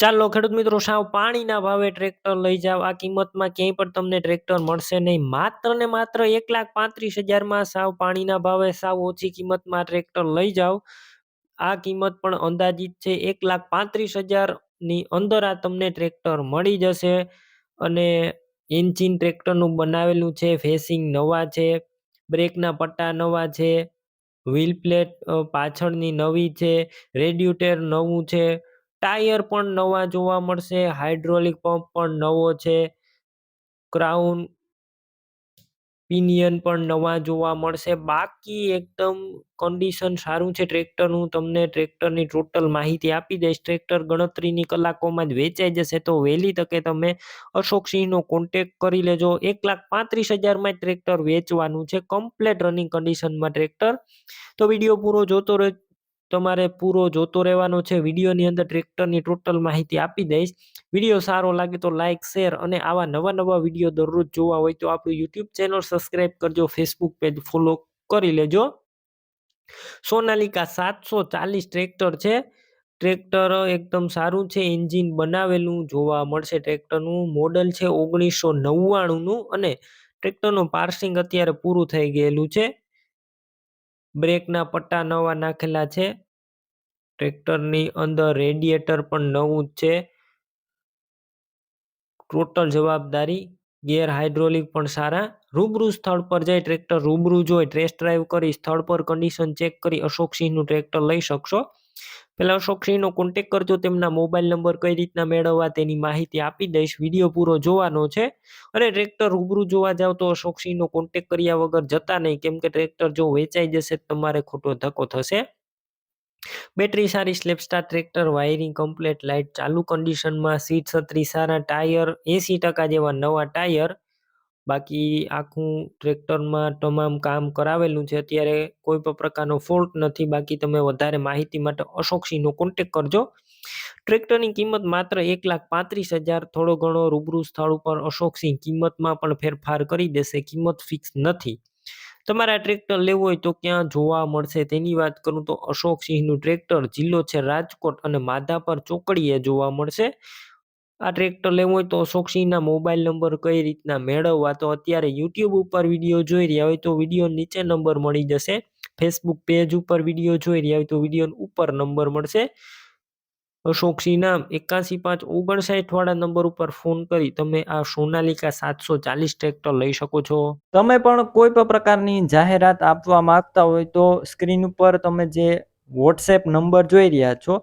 ચાલો ખેડૂત મિત્રો, સાવ પાણીના ભાવે ટ્રેક્ટર લઈ જાવ. આ કિંમતમાં ક્યાંય પણ તમને ટ્રેક્ટર મળશે નહીં. માત્ર ને માત્ર એક લાખ પાંત્રીસ હજારમાં સાવ પાણીના ભાવે સાવ ઓછી કિંમતમાં ટ્રેક્ટર લઈ જાવ. આ કિંમત પણ અંદાજિત છે. એક લાખ પાંત્રીસ હજારની અંદર આ તમને ટ્રેક્ટર મળી જશે અને એન્જિન ટ્રેક્ટરનું બનાવેલું છે, ફેસિંગ નવા છે, બ્રેકના પટ્ટા નવા છે, વ્હીલ પ્લેટ પાછળની નવી છે, રેડિયુટર નવું છે ટાયર પણ નવા જોવા મળશે, હાઇડ્રોલિક પંપ પણ નવો છે, ક્રાઉન પિનિયન પણ નવા જોવા મળશે. બાકી એકદમ કન્ડિશન સારું છે ટ્રેક્ટરનું, તમને ટ્રેક્ટરની ટોટલ માહિતી આપી દઈશ. ટ્રેક્ટર ગણતરીની કલાકોમાં જ વેચાઈ જશે, તો વહેલી તકે તમે અશોકસિંહનો કોન્ટેક કરી લેજો. એક લાખ પાંત્રીસ હજારમાં ટ્રેક્ટર વેચવાનું છે. કમ્પ્લેટ રનિંગ કન્ડિશનમાં ટ્રેક્ટર. તો વીડિયો પૂરો જોતો રહે તમારે પૂરો જોતો રહેવાનો છે. વિડીયોની અંદર ટ્રેક્ટરની ટોટલ માહિતી આપી દઈશ. વીડિયો સારો લાગે તો લાઇક શેર અને આવા નવા નવા વીડિયો દરરોજ જોવા હોય તો આપણું યુટ્યુબ ચેનલ સબસ્ક્રાઈબ કરજો. ફેસબુક પેજ ફોલો કરી લેજો. સોનાલિકા સાતસો ચાલીસ ટ્રેક્ટર છે. ટ્રેક્ટર એકદમ સારું છે. એન્જિન બનાવેલું જોવા મળશે ટ્રેક્ટરનું. મોડલ છે ઓગણીસો નવ્વાણુંનું અને ટ્રેક્ટરનું પાર્સિંગ અત્યારે પૂરું થઈ ગયેલું છે. બ્રેકના પટ્ટા નવા નાખેલા છે. ટ્રેક્ટરની અંદર રેડિએટર પણ નવું જ છે. ટોટલ જવાબદારી ગેર હાઇડ્રોલિક પણ સારા. રૂબરૂ સ્થળ પર જઈ ટ્રેક્ટર રૂબરૂ જોઈ ટ્રેસ ડ્રાઈવ કરી સ્થળ પર કન્ડિશન ચેક કરી અશોકસિંહનું ટ્રેક્ટર લઈ શકશો. પહેલા અશોકસિંહનો કોન્ટેક કરજો, તેમના મોબાઈલ નંબર કઈ રીતના મેળવવા તેની માહિતી આપી દઈશ. વીડિયો પૂરો જોવાનો છે. અને ટ્રેક્ટર રૂબરૂ જોવા જાવ તો શોખીનો કોન્ટેક કર્યા વગર જતા નહીં. કેમ કે ટ્રેક્ટર જો વેચાઈ જશે તમારે ખોટો ધક્કો થશે. બેટરી સારી સ્લેપસ્ટાર ટ્રેક્ટર વાયરિંગ કમ્પ્લેટ લાઇટ ચાલુ કન્ડિશનમાં સીટ છત્રી સારા ટાયર એંસી ટકા જેવા નવા ટાયર બાકી આખું ટ્રેક્ટરમાં તમામ કામ કરાવેલું છે, અત્યારે કોઈ પણ પ્રકારનો ફોલ્ટ નથી. બાકી તમે વધારે માહિતી માટે અશોકસિંહનો કોન્ટેક કરજો. ટ્રેક્ટરની કિંમત માત્ર એક લાખ પાંત્રીસ હજાર થોડો ઘણો રૂબરૂ સ્થળ ઉપર અશોકસિંહ કિંમતમાં પણ ફેરફાર કરી દેશે, કિંમત ફિક્સ નથી. તમારે ટ્રેક્ટર લેવું હોય તો ક્યાં જોવા મળશે તેની વાત કરું તો અશોકસિંહનું ટ્રેક્ટર જિલ્લો છે રાજકોટ અને માધાપર ચોકડીએ જોવા મળશે. આ ટ્રેક્ટર લેવું હોય તો અશોકસિંહના મોબાઈલ નંબર કઈ રીતના મેળવવા? તો અત્યારે યુટ્યુબ ઉપર વીડિયો જોઈ રહ્યા હોય તો વીડિયો નીચે નંબર મળી જશે. ફેસબુક પેજ ઉપર વીડિયો જોઈ રહ્યા હોય તો વીડિયો ઉપર નંબર મળશે. અશોકસિંહના એકાસી પાંચ ઓગણસાઠ વાળા નંબર ઉપર ફોન કરી તમે આ સોનાલિકા સાતસો ચાલીસ ટ્રેક્ટર લઈ શકો છો. તમે પણ કોઈ પણ પ્રકારની જાહેરાત આપવા માંગતા હોય તો સ્ક્રીન ઉપર તમે જે વોટ્સએપ નંબર જોઈ રહ્યા છો